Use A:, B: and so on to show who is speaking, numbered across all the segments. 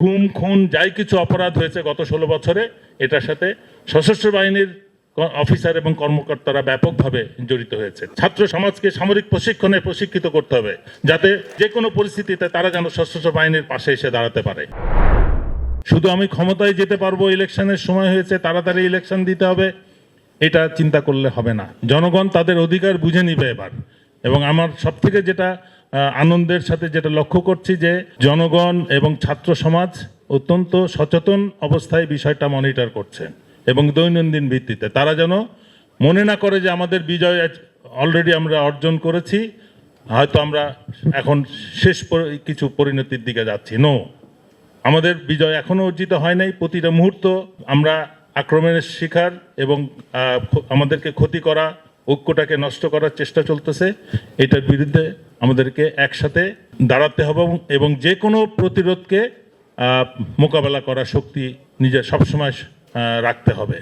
A: গুম খুন, যাই কিছু অপরাধ হয়েছে গত ষোলো বছরে, এটার সাথে সশস্ত্র বাহিনীর অফিসার এবং কর্মকর্তারা ব্যাপকভাবে জড়িত হয়েছে। ছাত্র সমাজকে সামরিক প্রশিক্ষণে প্রশিক্ষিত করতে হবে, যাতে যে কোনো পরিস্থিতিতে তারা যেন সশস্ত্র বাহিনীর পাশে এসে দাঁড়াতে পারে। শুধু আমি ক্ষমতায় যেতে পারব ইলেকশনের সময় হয়েছে, তাড়াতাড়ি ইলেকশন দিতে হবে, এটা চিন্তা করলে হবে না। জনগণ তাদের অধিকার বুঝে নিবে এবার। এবং আমার সব থেকে যেটা আনন্দের সাথে যেটা লক্ষ্য করছি যে জনগণ এবং ছাত্র সমাজ অত্যন্ত সচেতন অবস্থায় বিষয়টা মনিটর করছে এবং দৈনন্দিন ভিত্তিতে। তারা যেন মনে না করে যে আমাদের বিজয় অলরেডি আমরা অর্জন করেছি, হয়তো আমরা এখন শেষ কিছু পরিণতির দিকে যাচ্ছি। নো আমাদের বিজয় এখনও অর্জিত হয় নাই। প্রতিটা মুহূর্ত আমরা আক্রমণের শিকার এবং আমাদেরকে ক্ষতি করা ঐক্যটাকে নষ্ট করার চেষ্টা চলতেছে, এটার বিরুদ্ধে আমাদেরকে একসাথে দাঁড়াতে হবে এবং- যে কোনো প্রতিরোধকে মোকাবেলা করার শক্তি নিজে সবসময় রাখতে হবে।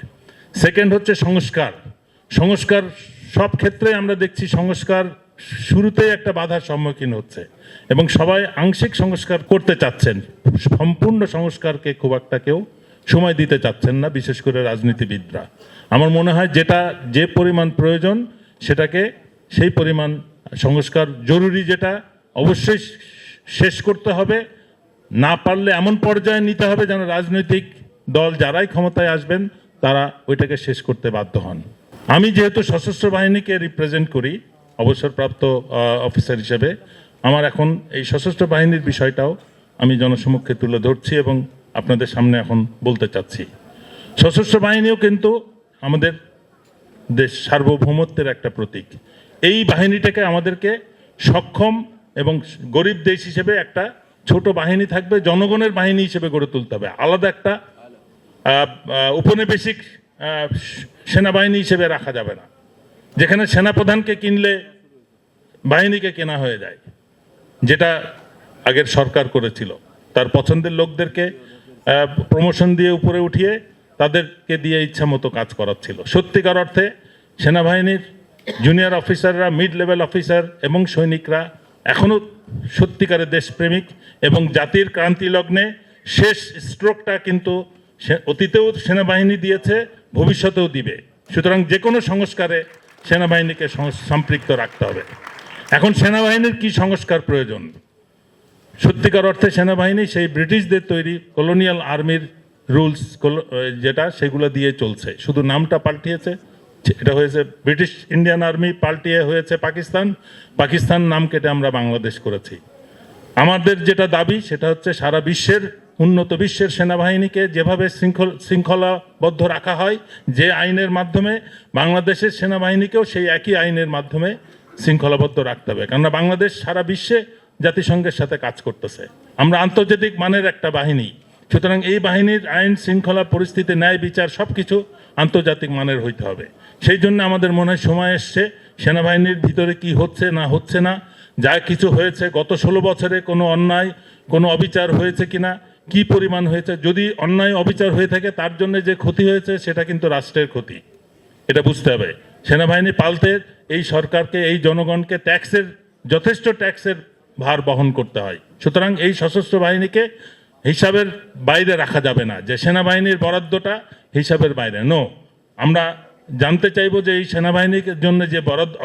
A: সেকেন্ড হচ্ছে সংস্কার। সংস্কার সব ক্ষেত্রে আমরা দেখছি সংস্কার শুরুতেই একটা বাধার সম্মুখীন হচ্ছে এবং সবাই আংশিক সংস্কার করতে চাচ্ছেন। সম্পূর্ণ সংস্কারকে খুব একটা কেউ সময় দিতে চাচ্ছেন না, বিশেষ করে রাজনীতিবিদরা। আমার মনে হয় যেটা যে পরিমাণ প্রয়োজন, সেটাকে সেই পরিমাণ সংস্কার জরুরি যেটা অবশ্যই শেষ করতে হবে। না পারলে এমন পর্যায়ে নিতে হবে যেন রাজনৈতিক দল যারাই ক্ষমতায় আসবেন, তারা ওইটাকে শেষ করতে বাধ্য হন। আমি যেহেতু সশস্ত্র বাহিনীকে রিপ্রেজেন্ট করি, অবসরপ্রাপ্ত অফিসার হিসেবে, আমার এখন এই সশস্ত্র বাহিনীর বিষয়টাও আমি জনসমক্ষে তুলে ধরছি এবং আপনাদের সামনে এখন বলতে চাচ্ছি। সশস্ত্র বাহিনীও কিন্তু আমাদের দেশ সার্বভৌমত্বের একটা প্রতীক। এই বাহিনীটাকে আমাদেরকে সক্ষম এবং গরিব দেশ হিসেবে একটা ছোট বাহিনী থাকবে, জনগণের বাহিনী হিসেবে গড়ে তুলতে হবে। আলাদা একটা উপনিবেশিক সেনাবাহিনী হিসেবে রাখা যাবে না। যেখানে সেনাপ্রধানকে কিনলে বাহিনীকে কেনা হয়ে যায়, যেটা আগের সরকার করেছিল। তার পছন্দের লোকদেরকে প্রমোশন দিয়ে উপরে উঠিয়ে তাদেরকে দিয়ে ইচ্ছা মতো কাজ করাচ্ছিল। সত্যিকার অর্থে সেনাবাহিনীর জুনিয়র অফিসাররা মিড লেভেল অফিসার এবং সৈনিকরা এখনও সত্যিকারের দেশপ্রেমিক এবং জাতির ক্রান্তি লগ্নে শেষ স্ট্রোকটা কিন্তু অতীতেও সেনাবাহিনী দিয়েছে, ভবিষ্যতেও দিবে। সুতরাং যে কোনো সংস্কারে সেনাবাহিনীকে সম্পৃক্ত রাখতে হবে। এখন সেনাবাহিনীর কি সংস্কার প্রয়োজন? সত্যিকার অর্থে সেনাবাহিনী সেই ব্রিটিশদের তৈরি কলোনিয়াল আর্মির রুলস যেটা সেগুলো দিয়ে চলছে। শুধু নামটা পাল্টিয়েছে এটা হয়েছে ব্রিটিশ ইন্ডিয়ান আর্মি পাল্টিয়ে হয়েছে পাকিস্তান। পাকিস্তান নাম কেটে আমরা বাংলাদেশ করেছি। আমাদের যেটা দাবি, সেটা হচ্ছে সারা বিশ্বের, উন্নত বিশ্বের সেনাবাহিনীকে যেভাবে শৃঙ্খল শৃঙ্খলাবদ্ধ রাখা হয়, যে আইনের মাধ্যমে, বাংলাদেশের সেনাবাহিনীকেও সেই একই আইনের মাধ্যমে শৃঙ্খলাবদ্ধ রাখতে হবে। কেননা বাংলাদেশ সারা বিশ্বে জাতিসংঘের সাথে কাজ করতেছে। আমরা আন্তর্জাতিক মানের একটা বাহিনী। সুতরাং এই বাহিনীর আইন শৃঙ্খলা, পরিস্থিতি, ন্যায় বিচার সব কিছু আন্তর্জাতিক মানের হইতে হবে। সেই জন্য আমাদের মনে হয় সময় এসছে, সেনাবাহিনীর ভিতরে কি হচ্ছে না হচ্ছে না, যা কিছু হয়েছে গত ষোলো বছরে কোনো অন্যায়, কোনো অবিচার হয়েছে কিনা, কি পরিমাণ হয়েছে, যদি অন্যায়, অবিচার হয়ে থাকে তার জন্য যে ক্ষতি হয়েছে সেটা কিন্তু রাষ্ট্রের ক্ষতি। এটা বুঝতে হবে। সেনাবাহিনী পাল্টে এই সরকারকে, এই জনগণকে ট্যাক্সের যথেষ্ট ট্যাক্সের ভার বহন করতে হয়। সুতরাং এই সশস্ত্র বাহিনীকে হিসাবের বাইরে রাখা যাবে না। যে সেনাবাহিনীর বরাদ্দটা হিসাবের বাইরে। নো আমরা জানতে চাইব যে এই সেনাবাহিনীর জন্য যে বরাদ্দ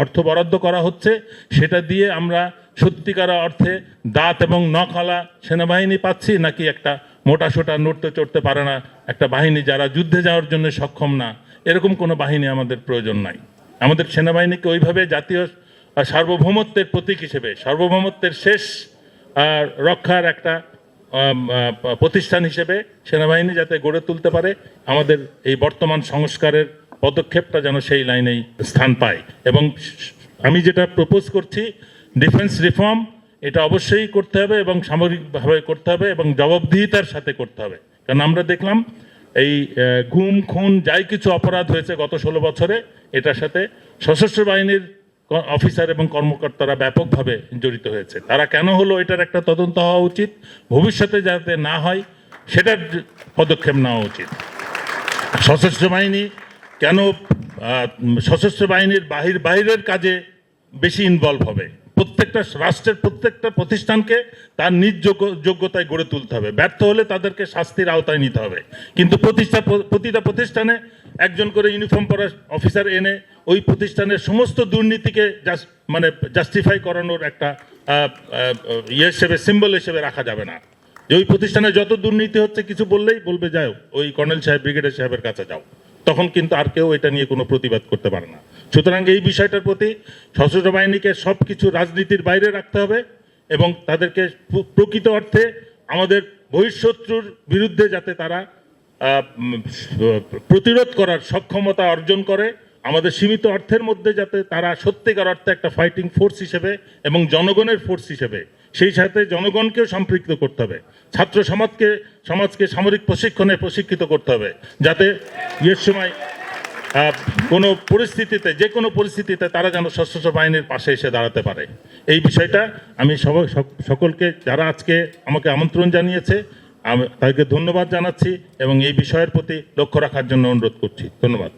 A: অর্থ বরাদ্দ করা হচ্ছে, সেটা দিয়ে আমরা সত্যিকার অর্থে দাঁত এবং নখালা সেনাবাহিনী পাচ্ছি, নাকি একটা মোটা সোটা নড়তে চড়তে পারে না একটা বাহিনী যারা যুদ্ধে যাওয়ার জন্য সক্ষম না? এরকম কোনো বাহিনী আমাদের প্রয়োজন নাই। আমাদের সেনাবাহিনীকে ওইভাবে জাতীয় সার্বভৌমত্বের প্রতীক হিসেবে, সার্বভৌমত্বের শেষ রক্ষার একটা প্রতিষ্ঠান হিসেবে সেনাবাহিনী যাতে গড়ে তুলতে পারে, আমাদের এই বর্তমান সংস্কারের পদক্ষেপটা যেন সেই লাইনেই স্থান পায়। এবং আমি যেটা প্রপোজ করছি ডিফেন্স রিফর্ম এটা অবশ্যই করতে হবে এবং সামরিকভাবে করতে হবে এবং জবাবদিহিতার সাথে করতে হবে। কারণ আমরা দেখলাম, এই গুম খুন, যাই কিছু অপরাধ হয়েছে গত ষোলো বছরে, এটার সাথে সশস্ত্র বাহিনীর অফিসার এবং কর্মকর্তারা ব্যাপকভাবে জড়িত হয়েছে। তারা কেন হলো এটার একটা তদন্ত হওয়া উচিত? ভবিষ্যতে যাতে না হয়, সেটার পদক্ষেপ নেওয়া উচিত। সশস্ত্র বাহিনী কেন সশস্ত্র বাহিনীর বাহির বাইরের কাজে বেশি ইনভলভ হবে? প্রত্যেকটা রাষ্ট্রের প্রত্যেকটা প্রতিষ্ঠানকে তার নিজ যোগ্যতায় গড়ে তুলতে হবে। ব্যর্থ হলে তাদেরকে শাস্তির আওতায় নিতে হবে। কিন্তু প্রতিষ্ঠা, প্রতিটা প্রতিষ্ঠানে একজন করে ইউনিফর্ম পরা অফিসার এনে ওই প্রতিষ্ঠানের সমস্ত দুর্নীতিকে মানে জাস্টিফাই করানোর একটা ইয়ে হিসেবে সিম্বল হিসেবে রাখা যাবে না। যে ওই প্রতিষ্ঠানে যত দুর্নীতি হচ্ছে কিছু বললেই বলবে যাও ওই কর্নেল সাহেব, ব্রিগেডিয়ার সাহেবের কাছে যাও। তখন কিন্তু আর কেউ এটা নিয়ে কোনো প্রতিবাদ করতে পারে না। সুতরাং এই বিষয়টার প্রতি সশস্ত্র বাহিনীকে সব কিছু রাজনীতির বাইরে রাখতে হবে এবং তাদেরকে প্রকৃত অর্থে আমাদের বহিঃশত্রুর বিরুদ্ধে যাতে তারা প্রতিরোধ করার সক্ষমতা অর্জন করে, আমাদের সীমিত অর্থের মধ্যে যাতে তারা সত্যিকার অর্থে একটা ফাইটিং ফোর্স হিসেবে এবং জনগণের ফোর্স হিসেবে, সেই সাথে জনগণকেও সম্পৃক্ত করতে হবে। ছাত্র সমাজকে সমাজকে সামরিক প্রশিক্ষণে প্রশিক্ষিত করতে হবে, যাতে ইয়ের সময় কোনো পরিস্থিতিতে, যে কোনো পরিস্থিতিতে তারা যেন সশস্ত্র বাহিনীর পাশে এসে দাঁড়াতে পারে। এই বিষয়টা আমি সকলকে, যারা আজকে আমাকে আমন্ত্রণ জানিয়েছে আমি তাদেরকে ধন্যবাদ জানাচ্ছি এবং এই বিষয়ের প্রতি লক্ষ্য রাখার জন্য অনুরোধ করছি। ধন্যবাদ।